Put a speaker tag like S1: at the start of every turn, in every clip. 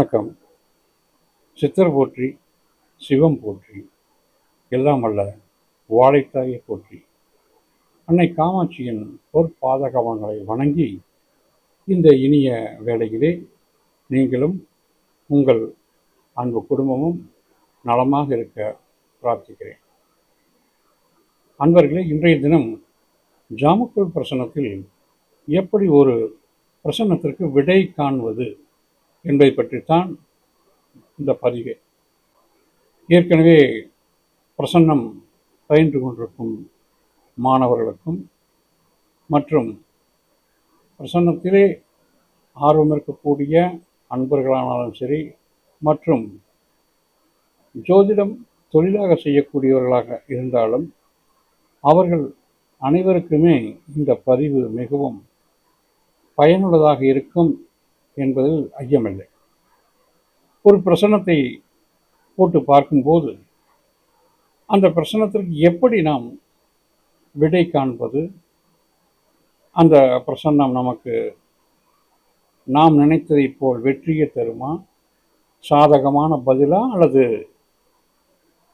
S1: வணக்கம். சித்தர் போற்றி சிவம் போற்றி எல்லாம் அல்ல வாழைத்தாயை போற்றி. அன்னை காமாட்சியின் பொற்பாதகவங்களை வணங்கி இந்த இனிய வேளையிலே நீங்களும் உங்கள் அன்பு குடும்பமும் நலமாக இருக்க பிரார்த்திக்கிறேன். அன்பர்களே இன்றைய தினம் ஜாமக்குள் பிரசனத்தில் எப்படி ஒரு பிரசன்னத்திற்கு விடை காண்பது என்பதை பற்றித்தான் இந்த பதிவு ஏற்கனவே பிரசன்னம் பயின்று கொண்டிருக்கும் மாணவர்களுக்கும் மற்றும் பிரசன்னத்திலே ஆர்வம் இருக்கக்கூடிய அன்பர்களானாலும் சரி மற்றும் ஜோதிடம் தொழிலாக செய்யக்கூடியவர்களாக இருந்தாலும் அவர்கள் அனைவருக்குமே இந்த பதிவு மிகவும் பயனுள்ளதாக இருக்கும் என்பதில் ஐயமில்லை. ஒரு பிரசனத்தை போட்டு பார்க்கும்போது அந்த பிரசனத்திற்கு எப்படி நாம் விடை காண்பது? அந்த பிரசன்னம் நமக்கு நாம் நினைத்ததைப் போல் வெற்றியை தருமா? சாதகமான பதிலா அல்லது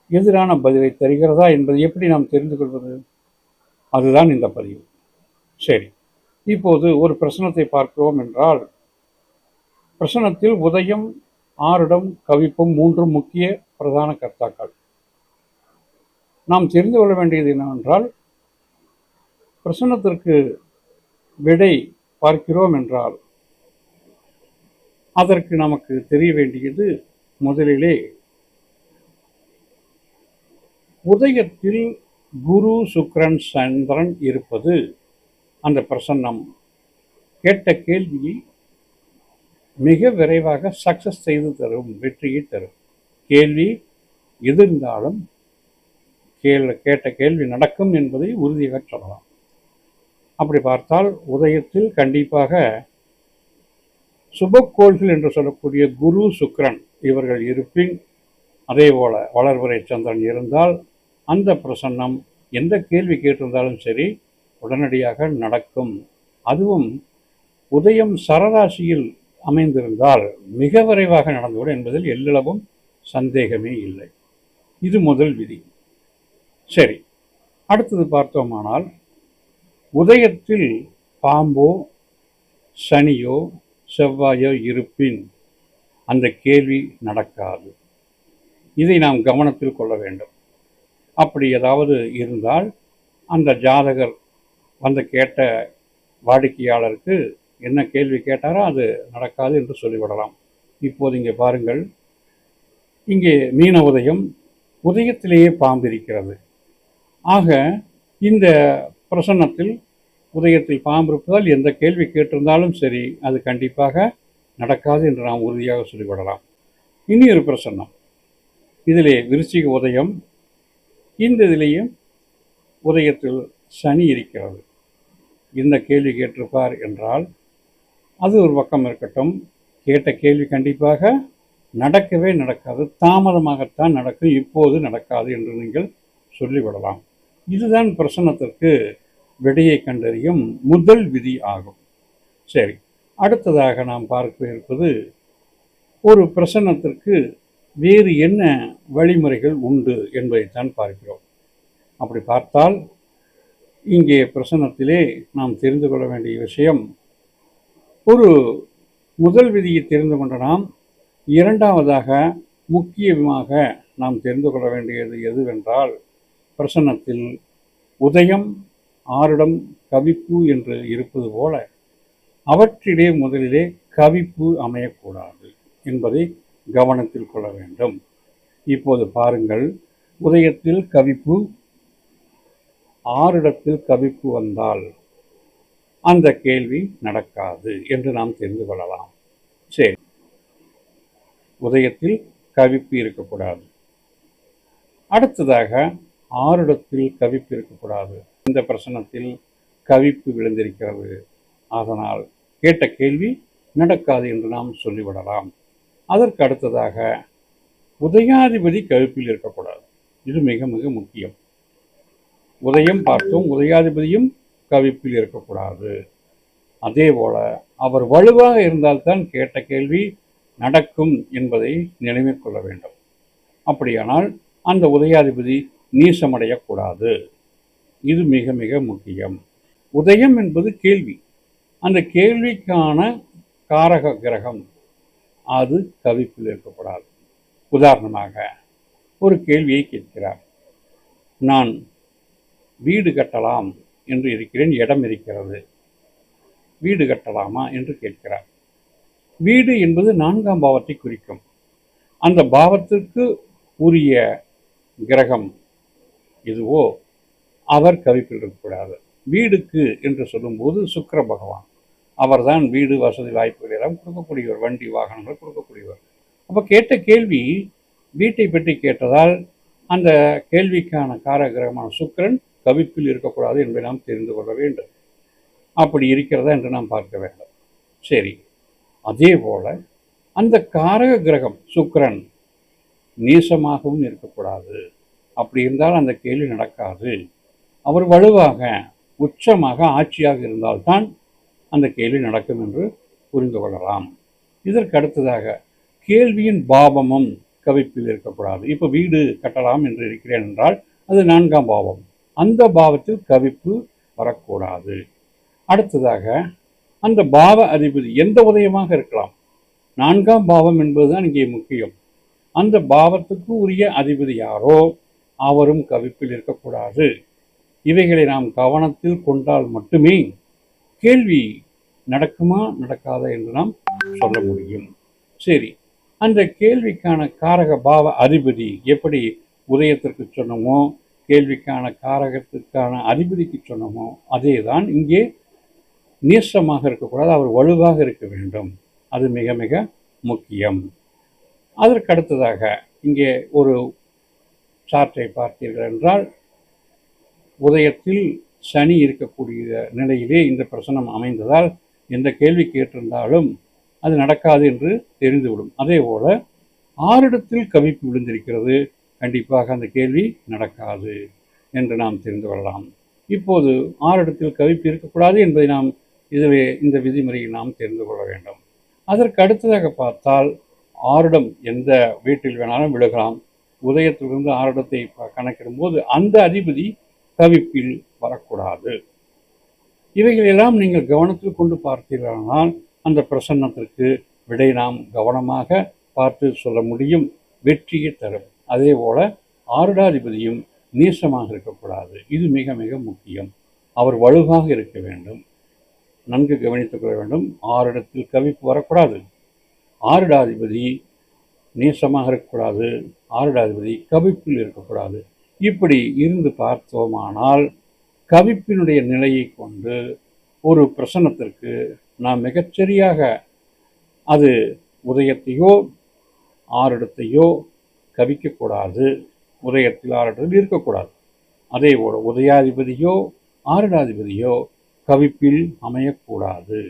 S1: எதிரான பதிலை தருகிறதா என்பதை எப்படி நாம் தெரிந்து கொள்வது? அதுதான் இந்த பதிவு. சரி. இப்போது ஒரு பிரசனத்தை பார்க்கிறோம் என்றால் பிரசனத்தில் உதயம் ஆரிடம் கவிப்பும் மூன்றும் முக்கிய பிரதான கர்த்தாக்கள். நாம் தெரிந்து கொள்ள வேண்டியது என்னவென்றால் பிரசனத்திற்கு விடை பார்க்கிறோம் என்றால் அதற்கு நமக்கு தெரிய வேண்டியது முதலிலே உதயத்தில் குரு சுக்ரன் சந்திரன் இருப்பது அந்த பிரசன்னம். கேட்ட கேள்வியை மிக விரைவாக சக்சஸ் செய்து தரும் வெற்றியை தரும். கேள்வி எது இருந்தாலும் கேள் கேட்ட கேள்வி நடக்கும் என்பதை உறுதியாக சொல்லலாம். அப்படி பார்த்தால் உதயத்தில் கண்டிப்பாக சுபக்கோள்கள் என்று சொல்லக்கூடிய குரு சுக்ரன் இவர்கள் இருப்பின் அதே போல வளர்வரை சந்திரன் இருந்தால் அந்த பிரசன்னம் எந்த கேள்வி கேட்டிருந்தாலும் சரி உடனடியாக நடக்கும். அதுவும் உதயம் சரராசியில் அமைந்திருந்தால் மிக விரைவாக நடந்துவிடும் என்பதில் எல்லளவும் சந்தேகமே இல்லை. இது முதல் விதி. சரி அடுத்தது பார்த்தோமானால் உதயத்தில் பாம்போ சனியோ செவ்வாயோ இருப்பின் அந்த கேள்வி நடக்காது. இதை நாம் கவனத்தில் கொள்ள வேண்டும். அப்படி ஏதாவது இருந்தால் அந்த ஜாதகர் வந்து கேட்ட வாடிக்கையாளருக்கு என்ன கேள்வி கேட்டாரோ அது நடக்காது என்று சொல்லிவிடலாம். இப்போது இங்கே பாருங்கள். இங்கே மீன உதயம் உதயத்திலேயே பாம்பு இருக்கிறது ஆக இந்த பிரசன்னத்தில் உதயத்தில் பாம்பு இருப்பதால் எந்த கேள்வி கேட்டிருந்தாலும் சரி அது கண்டிப்பாக நடக்காது என்று நாம் உறுதியாக சொல்லிவிடலாம். இனி ஒரு பிரசன்னம். இதிலே விருச்சிக உதயம் இந்த இதிலேயும் உதயத்தில் சனி இருக்கிறது. இந்த கேள்வி கேட்டிருப்பார் என்றால் அது ஒரு பக்கம் இருக்கட்டும். கேட்ட கேள்வி கண்டிப்பாக நடக்கவே நடக்காது. தாமதமாகத்தான் நடக்கும். இப்போது நடக்காது என்று நீங்கள் சொல்லிவிடலாம். இதுதான் பிரசன்னத்திற்கு விடையை கண்டறியும் முதல் விதி ஆகும். சரி அடுத்ததாக நாம் பார்க்க இருப்பது ஒரு பிரசன்னத்திற்கு வேறு என்ன வழிமுறைகள் உண்டு என்பதைத்தான் பார்க்கிறோம். அப்படி பார்த்தால் இங்கே பிரசன்னத்திலே நாம் தெரிந்து கொள்ள வேண்டிய விஷயம் ஒரு முதல் விதியை தெரிந்து கொண்ட நாம் இரண்டாவதாக முக்கியமாக நாம் தெரிந்து கொள்ள வேண்டியது எதுவென்றால் பிரசன்னத்தில் உதயம் ஆரிடம் கவிப்பு என்று இருப்பது போல அவற்றிலே முதலிலே கவிப்பு அமையக்கூடாது என்பதை கவனத்தில் கொள்ள வேண்டும். இப்போது பாருங்கள் உதயத்தில் கவிப்பு ஆறிடத்தில் கவிப்பு வந்தால் அந்த கேள்வி நடக்காது என்று நாம் தெரிந்து கொள்ளலாம். சரி. உதயத்தில் கவிப்பு இருக்கக்கூடாது. அடுத்ததாக ஆறிடத்தில் கவிப்பு இருக்கக்கூடாது. இந்த பிரசனத்தில் கவிப்பு விழுந்திருக்கிறது. அதனால் கேட்ட கேள்வி நடக்காது என்று நாம் சொல்லிவிடலாம். அதற்கு அடுத்ததாக உதயாதிபதி கவிப்பில் இருக்கக்கூடாது. இது மிக மிக முக்கியம். உதயம் பார்த்தோம். உதயாதிபதியும் கவிப்பில் இருக்கக்கூடாது. அதே போல அவர் வலுவாக இருந்தால்தான் கேட்ட கேள்வி நடக்கும் என்பதை நினைவில் கொள்ள வேண்டும். அப்படியானால் அந்த உதயாதிபதி நீசமடையக்கூடாது இது மிக மிக முக்கியம். உதயம் என்பது கேள்வி. அந்த கேள்விக்கான காரக கிரகம். அது கவிப்பில் இருக்கக்கூடாது. உதாரணமாக ஒரு கேள்வியை கேட்கிறார். நான் வீடு கட்டலாம். என்று இருக்கிறேன் இடம் இருக்கிறது. வீடு கட்டலாமா என்று கேட்கிறார். வீடு என்பது நான்காம் பாவத்தை குறிக்கும். அந்த பாவத்திற்கு உரிய கிரகம் இதுவோ அவர் கவிப்பில் இருக்கக்கூடாது வீடுக்கு என்று சொல்லும்போது சுக்கர பகவான். அவர்தான் வீடு வசதி வாய்ப்புகள் எல்லாம் கொடுக்கக்கூடியவர் வண்டி வாகனங்கள் கொடுக்கக்கூடியவர். அப்போ கேட்ட கேள்வி வீட்டை பற்றி கேட்டதால் அந்த கேள்விக்கான காரகிரகமான சுக்கிரன் கவிப்பில் இருக்கக்கூடாது என்பதை நாம் தெரிந்து கொள்ள வேண்டும். அப்படி இருக்கிறதா என்று நாம் பார்க்க வேண்டும். சரி. அதே போல் அந்த காரக கிரகம் சுக்கரன் நீசமாகவும் இருக்கக்கூடாது. அப்படி இருந்தால் அந்த கேள்வி நடக்காது. அவர் வலுவாக உச்சமாக ஆட்சியாக இருந்தால்தான் அந்த கேள்வி நடக்கும் என்று புரிந்து கொள்ளலாம். இதற்கு அடுத்ததாக கேள்வியின் பாவமும் கவிப்பில் இருக்கக்கூடாது. இப்போ வீடு கட்டலாம் என்று இருக்கிறேன் என்றால் அது நான்காம் பாவம். அந்த பாவத்தில் கவிப்பு வரக்கூடாது. அடுத்ததாக அந்த பாவ அதிபதி எந்த உதயமாக இருக்கலாம்? நான்காம் பாவம் என்பதுதான் இங்கே முக்கியம். அந்த பாவத்துக்கு உரிய அதிபதி யாரோ அவரும் கவிப்பில் இருக்கக்கூடாது. இவைகளை நாம் கவனத்தில் கொண்டால் மட்டுமே கேள்வி நடக்குமா நடக்காதா என்று நாம் சொல்ல முடியும். சரி அந்த கேள்விக்கான காரக பாவ அதிபதி எப்படி உதயத்திற்கு சொன்னமோ கேள்விக்கான காரகத்திற்கான அதிபதிக்கு சொன்னோமோ அதே தான் இங்கே நீசமாக இருக்கக்கூடாது அவர் வலுவாக இருக்க வேண்டும். அது மிக மிக முக்கியம். அதற்கு அடுத்ததாக இங்கே ஒரு சார்ட்டை பார்த்தீர்கள் என்றால் உதயத்தில் சனி இருக்கக்கூடிய நிலையிலே இந்த பிரசனம் அமைந்ததால் எந்த கேள்வி கேட்டிருந்தாலும் அது நடக்காது என்று தெரிந்துவிடும். அதே போல ஆறிடத்தில் கவிப்பு விழுந்திருக்கிறது. கண்டிப்பாக அந்த கேள்வி நடக்காது என்று நாம் தெரிந்து கொள்ளலாம். இப்போது ஆறிடத்தில் கவிப்பு இருக்கக்கூடாது என்பதை நாம் இதுவே இந்த விதிமுறையை நாம் தெரிந்து கொள்ள வேண்டும். அதற்கு அடுத்ததாக பார்த்தால் ஆருடம் எந்த வீட்டில் வேணாலும் விழுகலாம். உதயத்திலிருந்து ஆருடத்தை கணக்கிடும்போது அந்த அதிபதி கவிப்பில் வரக்கூடாது. இவைகளெல்லாம் நீங்கள் கவனத்தில் கொண்டு பார்த்தீர்களானால் அந்த பிரசன்னத்திற்கு விடை நாம் கவனமாக பார்த்து சொல்ல முடியும். வெற்றியை தரும். அதே போல் ஆருடாதிபதியும் நீசமாக இருக்கக்கூடாது. இது மிக மிக முக்கியம். அவர் வலுவாக இருக்க வேண்டும். நன்கு கவனித்துக் கொள்ள வேண்டும். ஆறிடத்தில் கவிப்பு வரக்கூடாது. ஆருடாதிபதி நீசமாக இருக்கக்கூடாது. ஆருடாதிபதி கவிப்பில் இருக்கக்கூடாது. இப்படி இருந்து பார்த்தோமானால் கவிப்பினுடைய நிலையை கொண்டு ஒரு பிரசனத்திற்கு நாம் மிகச்சரியாக அது உதயத்தையோ ஆறிடத்தையோ கவிக்கக்கூடாது உதயத்தில் ஆறிடத்தில் இருக்கக்கூடாது. அதே போல உதயாதிபதியோ ஆறிடாதிபதியோ கவிப்பில் அமையக்கூடாது.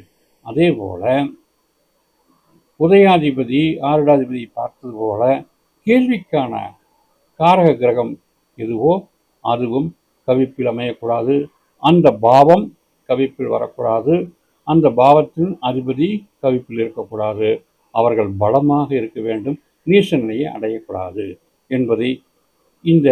S1: அதே போல உதயாதிபதி ஆருடாதிபதி பார்த்தது போல கேள்விக்கான காரக கிரகம் எதுவோ அதுவும் கவிப்பில் அமையக்கூடாது. அந்த பாவம் கவிப்பில் வரக்கூடாது. அந்த பாவத்தின் அதிபதி கவிப்பில் இருக்கக்கூடாது. அவர்கள் பலமாக இருக்க வேண்டும். நீச நிலையை அடையக்கூடாது என்பதை இந்த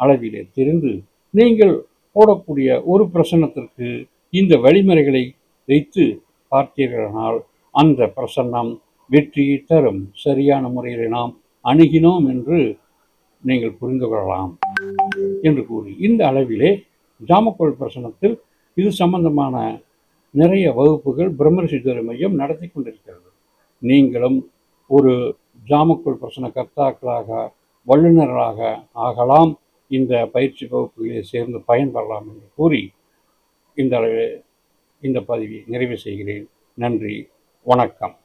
S1: அளவிலே தெரிந்து நீங்கள் போடக்கூடிய ஒரு பிரசன்னத்திற்கு இந்த வழிமுறைகளை வைத்து பார்த்தீர்களானால் அந்த பிரசன்னம் வெற்றியை தரும். சரியான முறையில் நாம் அணுகினோம் என்று நீங்கள் புரிந்து கொள்ளலாம் என்று கூறி இந்த அளவிலே ஜாமக்கோள் பிரசனத்தில் இது சம்பந்தமான நிறைய வகுப்புகள் பிரம்மரிசி துறை மையம் நடத்தி கொண்டிருக்கிறது. நீங்களும் ஒரு ஜாமக்குள் பிரசன கர்த்தாக்களாக வல்லுநர்களாக ஆகலாம். இந்த பயிற்சி வகுப்புகளில் சேர்ந்து பயன்பெறலாம் என்று கூறி இந்த அளவில் இந்த பதிவை நிறைவு செய்கிறேன். நன்றி. வணக்கம்.